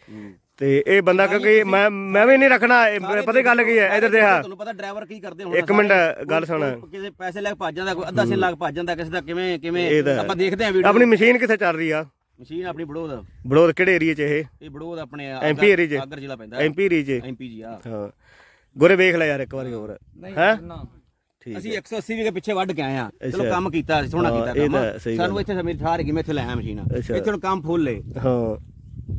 ਤੇ ਇਹ ਬੰਦਾ ਕਿਉਂਕਿ ਮੈਂ ਮੈਂ ਵੀ ਨਹੀਂ ਰੱਖਣਾ ਇਹ ਪਤਾ ਗੱਲ ਕੀ ਹੈ ਇਧਰ ਦੇਖ। ਤੁਹਾਨੂੰ ਪਤਾ ਡਰਾਈਵਰ ਕੀ ਕਰਦੇ ਹੁਣ ਇੱਕ ਮਿੰਟ ਗੱਲ ਸੁਣ। ਕਿਸੇ ਪੈਸੇ ਲੈ ਕੇ ਭੱਜ ਜਾਂਦਾ ਕੋਈ ਅੱਧਾ ਸੇ ਲੱਖ ਭੱਜ ਜਾਂਦਾ ਕਿਸੇ ਦਾ ਕਿਵੇਂ ਇਹ ਕਿਵੇਂ ਆਪਾਂ ਦੇਖਦੇ ਆਂ ਵੀਡੀਓ। ਆਪਣੀ ਮਸ਼ੀਨ ਕਿੱਥੇ ਚੱਲ ਰਹੀ ਆ? ਮਸ਼ੀਨ ਆਪਣੀ ਬੜੋਦ। ਬੜੋਦ ਕਿਹੜੇ ਏਰੀਏ 'ਚ ਇਹ? ਇਹ ਬੜੋਦ ਆਪਣੇ MP area 'ਚ? ਆਗਰ ਜ਼ਿਲ੍ਹਾ ਪੈਂਦਾ। ਐਮਪੀ ਏਰੀਏ 'ਚ? ਐਮਪੀ ਜੀ ਆ ਹਾਂ। ਗੋਰੇ ਵੇਖ ਲੈ ਯਾਰ ਇੱਕ ਵਾਰੀ ਹੋਰ। ਹੈ? ਠੀਕ ਅਸੀਂ 180 ਵੀ ਕੇ ਪਿੱਛੇ ਵੱਢ ਕੇ ਆਏ ਆ ਚਲੋ। ਕੰਮ ਕੀਤਾ ਸੋਹਣਾ ਕੀਤਾ ਕੰਮ। ਸਾਨੂੰ ਇੱਥੇ ਸਮੇਂ ਠਾਰ ਗਈ ਮੈਂ ਇੱਥੇ ਲੈ ਆਇਆ ਮਸ਼ੀਨ। ਇੱਥੇ ਹੁਣ ਕੰਮ ਫੁੱਲ ਏ। ਹਾਂ।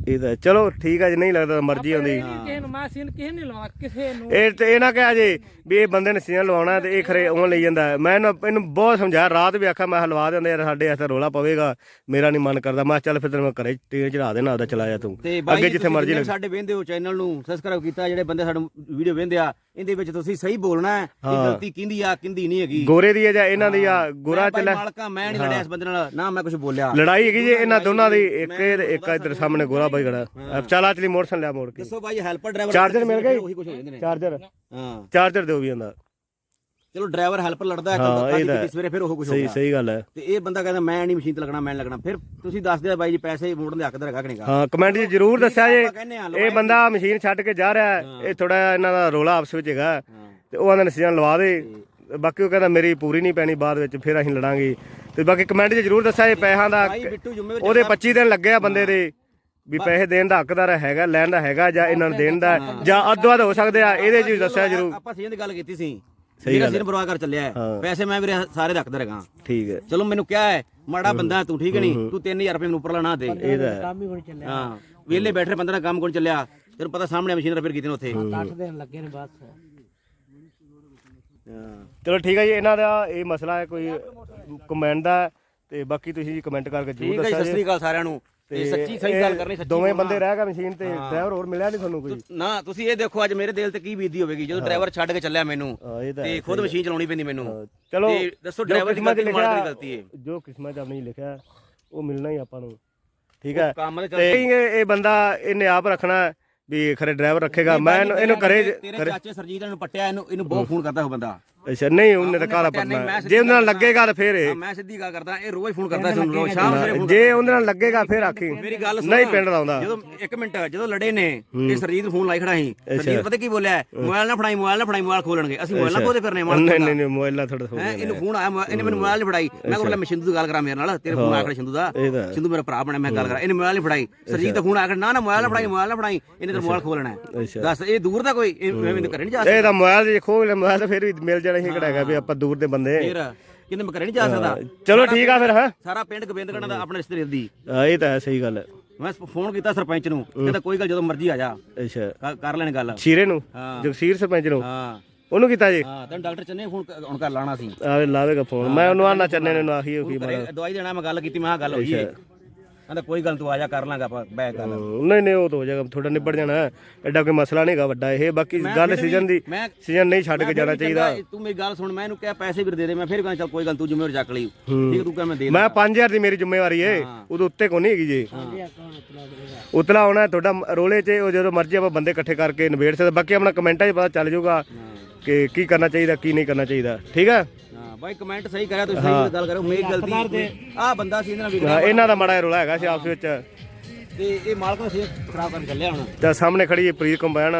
ਇਹ ਤਾਂ ਚਲੋ ਠੀਕ ਹੈ ਜੀ ਨਹੀਂ ਲੱਗਦਾ ਮਰਜ਼ੀ ਆਉਂਦੀ। ਕਿਸੇ ਨੂੰ ਮਾਸੀਨ ਕਿਸੇ ਨੇ ਲਾਉਣਾ ਕਿਸੇ ਨੂੰ ਇਹ ਤੇ ਇਹ ਨਾ ਕਿਹਾ ਜੇ ਵੀ ਇਹ ਬੰਦੇ ਨੇ ਸੀਨ ਲਵਾਉਣਾ ਤੇ ਇਹ ਖਰੇ ਉਹ ਲਈ ਜਾਂਦਾ। ਮੈਂ ਇਹਨੂੰ ਇਹਨੂੰ ਬਹੁਤ ਸਮਝਾਇਆ ਰਾਤ ਵੀ ਆਖਿਆ ਮੈਂ ਹਲਵਾ ਦਿੰਦਾ ਯਾਰ ਸਾਡੇ ਇੱਥੇ ਰੋਲਾ ਪਵੇਗਾ ਮੇਰਾ ਨਹੀਂ ਮਨ ਕਰਦਾ। ਮੈਂ ਕਿਹਾ ਚੱਲ ਫਿਰ ਤੈਨੂੰ ਮੈਂ ਘਰੇ ਟੀਨ ਚੜਾ ਦੇਣਾ ਆਪਦਾ ਚਲਾਇਆ ਤੂੰ। ਅੱਗੇ ਜਿੱਥੇ ਮਰਜ਼ੀ ਲੱਗ ਸਾਡੇ ਵੇਂਦੇ ਹੋ ਚੈਨਲ ਨੂੰ ਸਬਸਕ੍ਰਾਈਬ ਕੀਤਾ ਜਿਹੜੇ ਬੰਦੇ ਸਾਡਾ ਵੀਡੀਓ ਵੇਂਦੇ ਆ ਇਹਦੇ ਵਿੱਚ ਤੁਸੀਂ ਸਹੀ ਬੋਲਣਾ ਹੈ ਇਹ ਗਲਤੀ ਕਿੰਦੀ ਆ ਕਿੰਦੀ ਨਹੀਂ ਹੈਗੀ। ਗੋਰੇ ਦੀ ਹੈ ਜਾਂ ਇਹਨਾਂ ਦੀ ਆ? ਗੋਰਾ ਮੈਂ ਚੱਲਿਆ। ਮਾਲਕਾ ਮੈਂ ਨਹੀਂ ਲੜਿਆ ਇਸ ਬੰਦੇ ਨਾਲ ਨਾ ਮੈਂ ਕੁਝ ਬੋਲਿਆ। ਲੜਾਈ ਹੈਗੀ ਜੀ ਇਹਨਾਂ ਦੋਨਾਂ ਦੀ ਇੱਕ ਇੱਕ ਇੱਧਰ ਸਾਹਮਣੇ ਗੋਰਾ ਬਾਈ ਖੜਾ। ਅਬ ਚਲਾ ਚਲੀ ਮੋਟਰਸਾਈਕਲ ਲਿਆ ਮੋੜ ਕੇ। ਦੱਸੋ ਬਾਈ ਹੈਲਪਰ ਡਰਾਈਵਰ ਚਾਰਜਰ ਮਿਲ ਗਈ? ਉਹੀ ਕੁਝ ਹੋ ਜਾਂਦੇ ਨੇ। ਚਾਰਜਰ ਹਾਂ। ਚਾਰਜਰ ਦਿਓ ਵੀ ਜਾਂਦਾ ਚਲੋ ਡਰਾਈਵਰ ਹੈਲਪਰ ਲੜਦਾ ਹੈ ਹਾਂ, ਕੱਲ ਇਹ ਤਾਂ ਸਵੇਰੇ ਫਿਰ ਉਹ ਕੁਝ ਹੋ ਸਹੀ ਗਿਆ ਸਹੀ ਗੱਲ ਹੈ। ਤੇ ਇਹ ਬੰਦਾ ਕਹਿੰਦਾ ਮੈਂ ਨਹੀਂ ਮਸ਼ੀਨ ਤੇ ਲੱਗਣਾ ਮੈਂ ਲੱਗਣਾ। ਫਿਰ ਤੁਸੀਂ ਦੱਸਦੇ ਆ ਬਾਈ ਜੀ ਪੈਸੇ ਮੋੜਨ ਦੇ ਹੱਕਦਾਰ ਹੈਗਾ ਕਿ ਨਹੀਂਗਾ? ਹਾਂ ਕਮੈਂਟ 'ਚ ਜਰੂਰ ਦੱਸਿਆ ਜੇ। ਆਪਾਂ ਕਹਿੰਦੇ ਆ ਇਹ ਬੰਦਾ ਮਸ਼ੀਨ ਛੱਡ ਕੇ ਜਾ ਰਿਹਾ ਹੈ ਇਹ ਥੋੜਾ ਇਹਨਾਂ ਦਾ ਰੋਲਾ ਆਪਸ ਵਿੱਚ ਹੈਗਾ। ਤੇ ਉਹ ਆਂਦਾ ਨਸੀਆਂ ਲਵਾ ਦੇ। ਬਾਕੀ ਉਹ ਕਹਿੰਦਾ ਮੇਰੀ ਪੂਰੀ ਨਹੀਂ ਪੈਣੀ ਬਾਅਦ ਵਿੱਚ ਫਿਰ ਅਸੀਂ ਲੜਾਂਗੇ। ਤੇ ਬਾਕੀ ਕਮੈਂਟ 'ਚ ਜਰੂਰ ਦੱਸਿਆ ਜੇ ਪੈਸਿਆਂ ਦਾ ਬਾਈ ਬਿੱਟੂ ਜ਼ਿੰਮੇਵਾਰ ਉਹਦੇ 25 ਦਿਨ ਲੱਗੇ ਆ ਬੰਦੇ ਦੇ। ਵੀ ਪੈਸੇ ਦੇਣ ਦਾ ਹੱਕਦਾਰ ਹੈਗਾ ਲੈਣ ਦਾ ਹੈਗਾ ਜਾਂ ਇਹਨਾਂ ਨੂੰ ਦੇਣ ਦਾ ਜਾਂ ਅੱਧੋ ਅੱਧ ਹੋ ਸਕਦੇ ਆ ਇਹਦੇ 'ਚ ਦੱਸਿਆ ਜਰੂਰ। ਆਪਾਂ ਸੀਜ਼ਨ ਦੀ ਗੱਲ ਕੀਤੀ ਸੀ। ਸਹੀ ਗੱਲ ਸੀਜ਼ਨ ਬਰਵਾ ਕਰ ਚੱਲਿਆ ਹੈ। ਹਾਂ। ਪੈਸੇ ਮੈਂ ਵੀਰੇ ਸਾਰੇ ਦਾ ਹੱਕਦਾਰ ਹੈਗਾ। ਠੀਕ ਹੈ। ਚਲੋ ਮੈਨੂੰ ਕਿਹਾ ਹੈ ਮਾੜਾ ਬੰਦਾ ਤੂੰ ਠੀਕ ਨਹੀਂ ਤੂੰ 3000 ਰੁਪਏ ਮੈਨੂੰ ਉੱਪਰਲਾ ਨਾ ਦੇ। ਕੰਮ ਹੀ ਹੁਣ ਚੱਲਿਆ। ਹਾਂ ਵਿਹਲੇ ਬੈਠੇ ਬੰਦੇ ਦਾ ਕੰਮ ਕੋਣ ਚੱਲਿਆ। ਤੈਨੂੰ ਪਤਾ ਸਾਹਮਣੇ ਮਸ਼ੀਨ ਰਿਪੇਅਰ ਕੀਤੀ ਨੇ ਉੱਥੇ। 8 ਦਿਨ ਲੱਗੇ ਨੇ ਬਸ। ਹਾਂ। ਚਲੋ ਠੀਕ ਹੈ ਜੀ ਇਹਨਾਂ ਦਾ ਇਹ ਮਸਲਾ ਹੈ ਕੋਈ ਕਮੈਂਟ ਦਾ ਤੇ ਬਾਕੀ ਤੁਸੀਂ ਜੀ ਕਮੈਂਟ ਕਰਕੇ ਜਰੂਰ ਠੀਕ ਹੈ ਜੀ, ਦੱਸਿਆ ਸਤਿ ਸ੍ਰੀ ਅਕਾਲ ਸਾਰਿਆਂ ਨੂੰ। ਤੇ ਸੱਚੀ ਸਹੀ ਗੱਲ ਕਰਨੀ ਸੱਚੀ ਦੋਵੇਂ। ਬੰਦੇ ਰਹਿ ਗਏ ਮਸ਼ੀਨ ਤੇ ਡਰਾਈਵਰ ਹੋਰ ਮਿਲਿਆ ਨਹੀਂ ਤੁਹਾਨੂੰ ਕੋਈ। ਨਾ ਤੁਸੀਂ ਇਹ ਦੇਖੋ ਅੱਜ ਮੇਰੇ ਦਿਲ ਤੇ ਕੀ ਬੀਤੀ ਹੋਵੇਗੀ ਜਦੋਂ ਡਰਾਈਵਰ ਛੱਡ ਕੇ ਚੱਲਿਆ ਮੈਨੂੰ ਤਾਂ ਖੁਦ ਮਸ਼ੀਨ ਚਲਾਉਣੀ ਪੈਂਦੀ ਮੈਨੂੰ। ਚਲੋ ਦੱਸੋ ਡਰਾਈਵਰ ਦੀ ਗਲਤੀ ਮਾਲਕ ਦੀ ਲਿਖਿਆ- ਗਲਤੀ ਹੈ। ਜੋ ਕਿਸਮਤ ਆਪਣੀ ਲਿਖਿਆ ਉਹ ਮਿਲਣਾ ਹੀ ਆਪਾਂ ਨੂੰ। ਠੀਕ ਹੈ? ਤੇ ਇਹ ਬੰਦਾ ਇਹਨੇ ਆਪ ਰੱਖਣਾ ਵੀ ਖਰੇ ਡਰਾਈਵਰ ਰੱਖੇਗਾ। ਮੈਂ ਇਹਨੂੰ ਇਹਨੂੰ ਘਰੇ ਤੇਰੇ ਚਾਚੇ ਸਰਜੀਤ ਨੇ ਪੱਟਿਆ ਇਹਨੂੰ ਇਹਨੂੰ ਬਹੁਤ ਫੋਨ ਕਰਦਾ ਉਹ ਬੰਦਾ। ਅੱਛਾ ਨਹੀਂ ਉਹਨੇ ਤਾਂ ਪੜਨਾ ਮੈਂ ਜੇ ਉਹਦੇ ਨਾਲ ਲੱਗੇਗਾ ਤਾਂ ਫੇਰ ਇਹ। ਮੈਂ ਸਿੱਧੀ ਗੱਲ ਕਰਦਾ ਇਹ ਰੋਜ਼ ਫੋਨ ਕਰਦਾ ਸੀ ਰੋਜ਼ ਸ਼ਾਮ ਸਵੇਰੇ ਫੋਨ ਜੇ ਉਹਦੇ ਨਾਲ ਲੱਗੇਗਾ ਫੇਰ ਆਖੀ। ਮੇਰੀ ਗੱਲ ਸੁਣ। ਨਹੀਂ ਪਿੰਡ ਦਾ ਆਉਂਦਾ। ਜਦੋਂ ਇੱਕ ਮਿੰਟ ਜਦੋਂ ਲੜੇ ਨੇ ਤੇ ਸਰਜੀਤ ਨੂੰ ਫੋਨ ਲਾਈ ਖੜਾ ਸੀ। ਸਰਜੀਤ ਪਤਾ ਕੀ ਬੋਲਿਆ? ਮੋਬਾਈਲ ਨਾ ਫੜਾਈ ਮੋਬਾਈਲ ਨਾ ਫੜਾਈ ਮੋਬਾਈਲ ਖੋਲਣਗੇ। ਅਸੀਂ ਮੋਬਾਈਲ ਨਾ ਖੋਦੇ ਫਿਰਨੇ ਮਾਰ ਨਹੀਂ ਨਹੀਂ ਨਹੀਂ ਮੋਬਾਈਲ ਨਾਲ ਥੋੜਾ ਹੈ ਇਹਨੂੰ ਫੋਨ ਆਇਆ ਮੋਬਾਈਲ- ਇਹਨੇ ਮੈਨੂੰ ਮੋਬਾਈਲ ਨਹੀਂ ਫੜਾਈ। ਮੈਂ ਕੋਲ ਮੈਂ ਸਿੰਧੂ ਦੀ ਗੱਲ ਕਰਾਂ ਮੇਰੇ ਨਾਲ ਤੇਰੇ ਫੋਨ ਆਖੜ ਸਿੰਧੂ ਦਾ। ਸਿੰਧੂ ਮੇਰਾ ਭਰਾ ਬਣਿਆ ਮੈਂ ਗੱਲ ਕਰਾਂ। ਇਹਨੇ ਮੋਬਾਈਲ ਨਹੀਂ ਫੜਾਈ। ਸਰਜੀਤ ਦਾ ਫੋਨ ਆਖੜ ਨਾ ਨਾ ਮੋਬਾਈਲ ਨਾ ਫੜਾਈ ਮੋਬਾਈਲ ਨਾ ਫੜਾਈ। ਇਹਨੇ ਤਾਂ ਮੋਬਾਈਲ ਖੋਲਣਾ ਦੱਸ ਇਹ ਦੂਰ ਦਾ ਕੋਈ ਮੈਂ ਘਰੇ ਨਹੀਂ ਜਾ ਇਹ ਤਾਂ ਮੋਬਾਈਲ ਜੇ ਖੋਲ ਮੋਬਾਈਲ ਫੇਰ ਵੀ ਮਿਲ ਜਾਣਾ ਹੀ ਕਿਹੜਾ ਹੈਗਾ ਵੀ ਆਪਾਂ ਦੂਰ ਦੇ ਬੰਦੇ ਫੇਰ ਕਿੰਨੇ ਮੈਂ ਘਰੇ ਨਹੀਂ ਜਾ ਸਕਦਾ? ਚਲੋ ਠੀਕ ਆ ਫਿਰ ਹਾਂ? ਸਾਰਾ ਪਿੰਡ ਗੋਬਿੰਦਗੜ੍ਹ ਦਾ ਆਪਣੇ ਰਿਸ਼ਤੇਦਾਰ ਦੀ। ਹਾਂ, ਇਹ ਤਾਂ ਹੈ ਸਹੀ ਗੱਲ ਹੈ। ਮੈਂ ਫੋਨ ਕੀਤਾ ਸਰਪੰਚ ਨੂੰ ਕਹਿੰਦਾ ਕੋਈ ਗੱਲ ਜਦੋਂ ਮਰਜ਼ੀ ਆ ਜਾ। ਅੱਛਾ। ਕਰ- ਕਰ ਲੈਣ ਗੱਲ। ਸ਼ੀਰੇ ਨੂੰ? ਹਾਂ। ਜਗਸੀਰ ਸਰਪੰਚ ਨੂੰ? ਹਾਂ। ਉਹਨੂੰ ਕੀਤਾ ਜੀ? ਹਾਂ ਤੈਨੂੰ ਡਾਕਟਰ ਚੰਨੇ ਫੋਨ ਹੁਣ ਕਰ ਲਾਣਾ ਸੀ। ਆਵੇ ਲਾਵੇਗਾ ਫੋਨ। ਮੈਂ ਉਹਨੂੰ ਆਣਾ ਚੰਨੇ ਨੂੰ ਆਖੀ ਹੋਈ ਘਰੇ ਦਵਾਈ ਦੇਣਾ ਮੈਂ ਗੱਲ ਕੀਤੀ ਮੈਂ ਆ ਗੱਲ ਹੋਈ ਏ ਕਹਿੰਦਾ ਕੋਈ ਗੱਲ ਤੂੰ ਆ ਜਾ ਕਰ ਲਾਂਗਾ ਆਪਾਂ ਬੈ ਗੱਲ ਨਹੀਂ ਨਹੀਂ ਉਹ ਤਾਂ ਹੋ ਜਾਏਗਾ ਥੋੜਾ ਨਿਬੜ ਜਾਣਾ। ਹੈ। ਐਡਾ ਕੋਈ ਮਸਲਾ ਨਹੀਂਗਾ ਵੱਡਾ ਇਹ ਬਾਕੀ ਗੱਲ ਸੀਜ਼ਨ ਦੀ ਮੈਂ ਸੀਜ਼ਨ ਨਹੀਂ ਛੱਡ ਕੇ ਜਾਣਾ ਚਾਹੀਦਾ। ਤੂੰ ਮੇਰੀ ਗੱਲ ਸੁਣ ਮੈਂ ਇਹਨੂੰ ਕਿਹਾ ਪੈਸੇ ਵੀ ਦੇ ਦੇ ਮੈਂ ਫਿਰ ਕਹਿੰਦਾ ਚੱਲ ਕੋਈ ਗੱਲ ਤੂੰ ਜ਼ਿੰਮੇਵਾਰੀ ਚੱਕ ਲਈ। ਠੀਕ ਹੈ, ਤੂੰ ਕਹ ਮੈਂ ਦੇ ਮੈਂ 5000 ਦੀ ਮੇਰੀ ਜ਼ਿੰਮੇਵਾਰੀ ਏ ਉਹਦੇ ਉੱਤੇ ਕੋਈ ਨਹੀਂ ਹੈਗੀ ਜੀ। ਉਤਲਾ ਆਉਣਾ ਤੁਹਾਡਾ ਰੋਲੇ 'ਚ ਉਹ ਜਦੋਂ ਮਰਜ਼ੀ ਆਪਾਂ ਬੰਦੇ ਇਕੱਠੇ ਕਰਕੇ ਨਿਬੇੜ ਸਕਦੇ ਬਾਕੀ ਆਪਣਾ ਕਮੈਂਟਾਂ 'ਚ ਪਤਾ ਚੱਲ ਜਾਊਗਾ ਕਿ ਕੀ ਕਰਨਾ ਚਾਹੀਦਾ ਕੀ ਨਹੀਂ ਕਰਨਾ ਚਾਹੀਦਾ। ਠੀਕ ਹੈ ਹਾਂ? ਬਾਈ ਕਮੈਂਟ ਸਹੀ ਕਰਿਆ ਤੁਸੀਂ ਸਹੀ ਗੱਲ ਕਰੋ ਮੇਰੀ ਗਲਤੀ ਆ ਬੰਦਾ ਸੀ ਇਹਦੇ ਨਾਲ ਇਹਨਾਂ ਦਾ ਮਾੜਾ ਰੋਲਾ ਹੈਗਾ ਸੀ ਆਪਸ ਵਿੱਚ। ਤੇ ਇਹ ਮਾਲਕ ਨੇ ਸਿਹਤ ਖਰਾਬ ਕਰਨ ਚੱਲਿਆ ਹੁਣ। ਤਾਂ ਸਾਹਮਣੇ ਖੜੀ ਹੈ ਪ੍ਰੀਤ ਕੰਬਾਈਨ